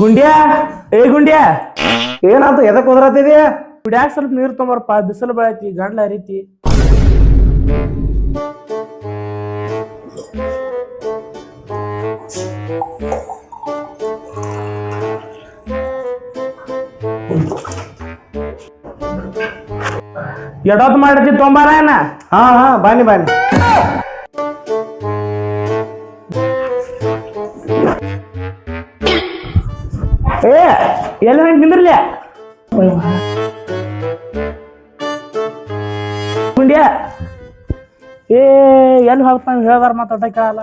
ಗುಂಡ್ಯಾ? ಏ ಗುಂಡ್ಯಾ? ಏನಂತ? ಎದಕ್ ಕುದ್ರತಿದ್ಯಾ ಕುಡ್ಯಾಕ ಸ್ವಲ್ಪ ನೀರ್ ತೊಂಬರಪ್ಪ ಬಿಸಿಲು ಬೆಳತಿ ಗಂಡ್ಲ ರೀತಿ ಎಡೋತ್ ಮಾಡಿರ್ತಿ ತೊಂಬಾರ ಏನ? ಹಾ ಹಾ ಬನ್ನಿ ಬನ್ನಿ. ಏ ಎಲ್ಲಿ ಹಂಗೆ ನಿಂದ್ರಲಿ? ಗುಂಡ್ಯಾ? ಏ ಎಲ್ಲಿ ಹೋಗಪ್ಪ ಹೇಳ್ದಾರ ಮಾತಾಡ ಕೇಳಲ್ಲ.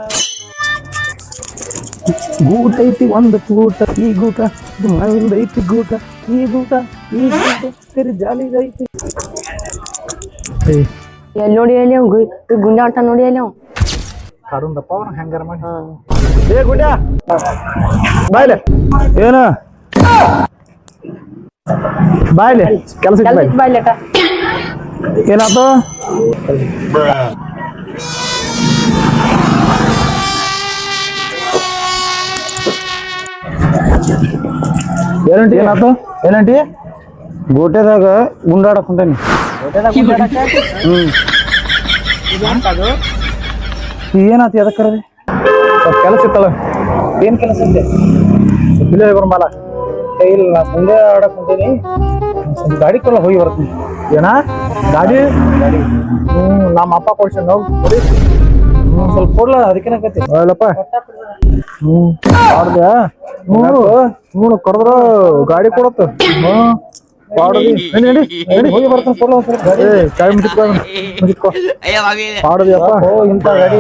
ಗೂಟ ಐತಿ ಒಂದು ಗೂಟ ಈ ಗೂಟ ಇದು ಮೈಂದ ಐತಿ ಗೂಟ ಈ ಗೂಟ ಈ ಗೂಟ ಸರಿ ಜಾಲಿ ಐತಿ. ಏ ಎಲ್ಲಿ ನೋಡಿ ಎಲ್ಲಿ ಗುಂಡ ಆಟ ನೋಡಿ ಎಲ್ಲಿ ಅವ್? ಕರುಂದಪ್ಪ ಅವ್ನ ಹೆಂಗಾರ ಮಾಡಿ. ಏ ಗುಡ್ಯ ಬಾಯ್ಲೆ. ಏನು? ಬಾಯ್ಲೆ ಕೆಲಸ ಏನಾಯ್ತು ಏನಂಟಿ ಏನಾಯ್ತು ಏನಂಟಿ ಗೋಟೆದಾಗ ಗುಂಡಾಡಕ್ ಹೊಂಟೇನಿ ಹ್ಮ್. ಏನಾಯ್ತು ಅದಕ್ಕೆ ಕರದಿ? ಸ್ವಲ್ಪ ಕೆಲಸ ಇತ್ತಲ್ಲ. ಏನ್ ಕೆಲಸ ಇದೆ ಇಲ್ಲೇ ಬರಮಾಲ ಏ ಇಲ್ಲ ನಾ ಮುಂದೆ ಆಡಕ್ ಕುಂತೀನಿ ಸ್ವಲ್ಪ ಗಾಡಿ ಕೊಲ್ಲ ಹೋಗಿ ಬರ್ತೀನಿ. ಏನ? ಗಾಡಿ? ಹ್ಮ್ ನಮ್ಮ ಅಪ್ಪ ಕೊಡ್ಸಣ್ಣ ಹೋಗಿ ಕೊಡಿ ಹ್ಮ್ ಸ್ವಲ್ಪ ಕೊಡ್ಲ ಅದಕ್ಕೇನಕತಿ ಹೇಳಪ್ಪ ಹ್ಮ್. ಮಾಡ್ದ್ಯಾ ಮೂರು ಕರೆದ್ರ ಗಾಡಿ ಕೊಡತ್ತ. ಹ್ಮ್. ಹೋಗಿ ಬರ್ತಾನೆ ಕೊಡ್ಲ ಒಂದ್ ಸ್ವಲ್ಪ ಗಾಡಿ. ಚಾಯ್ ಮುಗಿತ್ಕೊ ಮುಗಿತ್ಕೊ ಪಾಡದಿಯಪ್ಪ. ಓ ಇಂಥ ಗಾಡಿ.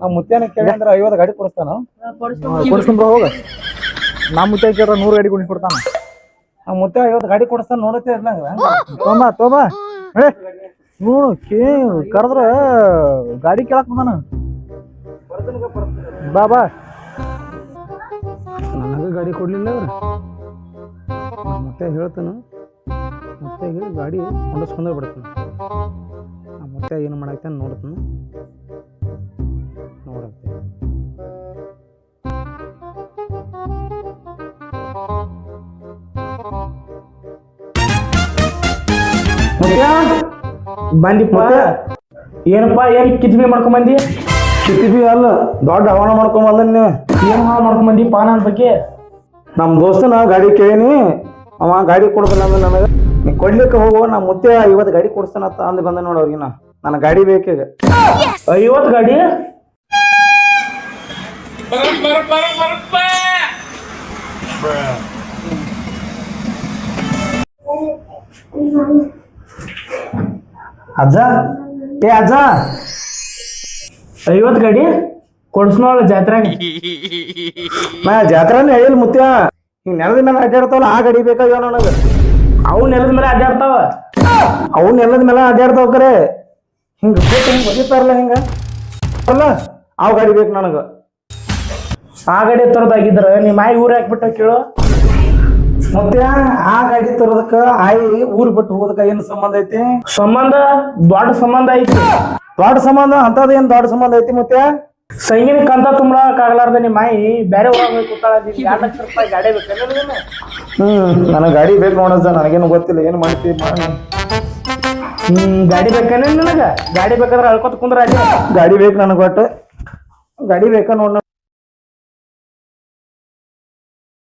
ನಮ್ಮ ಮುತ್ಯಾನ ಕೇಳಿ ಅಂದ್ರೆ ಐವತ್ತು ಗಾಡಿ ಕೊಡಿಸ್ತಾನ. ಕೊಡಿಸ್ಕೊಂಡ್ರ ಹೋಗ. ನಮ್ಮ ಮುತ್ತೆ ಕೇಳ್ರ ನೂರು ಗಾಡಿ ಕೊಡಿಸ್ ಕೊಡ್ತಾನ. ಆ ಮುತ್ತೆ ಐವತ್ತು ಗಾಡಿ ಕೊಡಿಸ್ತಾನ ನೋಡತ್ತೆ ಇರ್ಲಂಗ ತೋಮ ತೋಮ ನಡೆ, ಕೇ, ಕರೆದ್ರ ಗಾಡಿ ಕೇಳಕ್ ಬಂದಾನ. ಬಾ ಬಾ. ನನಗೆ ಗಾಡಿ ಕೊಡ್ಲಿಲ್ಲ ಮತ್ತೆ ಹೇಳ್ತಾನೆ. ಮತ್ತೆ ಗಾಡಿ ಹೊಂದಿಸ್ಕೊಂಡೇ ಬಿಡ್ತಾನೆ. ಮತ್ತೆ ಏನು ಮಾಡಾಕ್ತಾನೆ ನೋಡ್ತಾನೆ. ಬಂದಿಪ್ಪ. ಏನಪ್ಪ ಏನ್ ಕಿತ್ಬಿ ಮಾಡ್ಕೊಂಡ್ ಬಂದಿ ಕಿತ್ತಿಬಿ ಅಲ್ಲ ದೊಡ್ಡ ಹವಾನ ಮಾಡ್ಕೊಂಡ್ ಬಂದನ್ ನೀವು. ಏನ್ ಹವಾನ ಮಾಡ್ಕೊಂಡ್ ಬಂದಿ ಪಾನ ನನ್ನ ಬಗ್ಗೆ? ನಮ್ಮ ದೋಸ್ತನ ಗಾಡಿ ಕೇಳಿನಿ ಅವ ಗಾಡಿ ಕೊಡ್ತಾನ ಅಂದ್ರೆ ನನಗೆ. ನೀ ಕೊಡ್ಲಿಕ್ಕೆ ಹೋಗುವ ನಾ ಮುತ್ತೆ ಇವತ್ತು ಗಾಡಿ ಕೊಡ್ಸನ ಅಂದ್ ಬಂದ ನೋಡ ಅವ್ರಿಗೆ ನಾ ನನ್ನ ಗಾಡಿ? ಬೇಕೀಗ ಐವತ್ತು ಗಾಡಿ ಅಜ್ಜ? ಏ ಅಜ್ಜ? ಐವತ್ ಗಡಿ ಕೊಡ್ಸ್ನೋಳ ಜಾತ್ರೆಗೆ. ನಾ ಜಾತ್ರೆನೇ ಹೇಳಿಲ್ ಮುತ್ಯ ಹಿಂಗ್ ನೆಲದ ಮೇಲೆ ಅಡ್ಡಾಡ್ತಾವಲ್ಲ ಆ ಗಾಡಿ ಬೇಕಾಗ್ಯಾವ ನನಗೆ. ಅವು ನೆಲದ ಮೇಲೆ ಅಡ್ಡಾಡ್ತಾವ ಅವು ನೆಲದ ಮೇಲೆ ಅಡ್ಡಾಡ್ತಾವ ಕರೆ. ಹಿಂಗ ಹಿಂಗ್ ಬದಿತಾರಲ್ಲ ಹಿಂಗ. ಅಲ್ಲ ಆ ಗಾಡಿ ಬೇಕು ನನಗ. ಆ ಗಾಡಿ ತರದಾಗಿದ್ರ, ನಿಮ್ಮ ಮಾಯಿ ಊರ ಹಾಕ್ಬಿಟ್ಟ ಕೇಳು. ಮುತ್ಯ ಆ ಗಾಡಿ ತರೋದಕ್ಕ ಆಯಿ ಊರ್ ಬಿಟ್ಟು ಹೋಗೋದಕ್ಕ ಏನ್ ಸಂಬಂಧ ಐತಿ? ಸಂಬಂಧ ದೊಡ್ಡ ಸಂಬಂಧ ಐತಿ. ದೊಡ್ಡ ಸಂಬಂಧ? ಅಂತದ ಏನ್ ದೊಡ್ಡ ಸಂಬಂಧ ಐತಿ ಮತ್ತೆ? ಸೈನಿ ಕಂತ ತುಂಬಳಕ್ ಆಗ್ಲಾರ್ದ ನಿಮ್ಮ ಮಾಯಿ ಬೇರೆ ಊರಾಗ ಕೂತಾಳ ನಿಮ್ಗೆ ಎರಡು ಲಕ್ಷ ರೂಪಾಯಿ ಗಾಡಿ ಬೇಕು ಹ್ಮ್ ನನಗ್ ಗಾಡಿ ಬೇಕು ನೋಡಜ್ಜ ನನಗೇನು ಗೊತ್ತಿಲ್ಲ ಏನ್ ಮಾಡ್ತಿ ಮಾಡಿ ಹ್ಮ್ ಗಾಡಿ ಬೇಕೇನ ನನಗ? ಗಾಡಿ ಬೇಕಾದ್ರೆ ಅಳ್ಕೊತ ಕುಂದ್ರ ಗಾಡಿ ಬೇಕು ನನಗೆ ಒಟ್ಟು. ಗಾಡಿ ಬೇಕಾ ನೋಡ್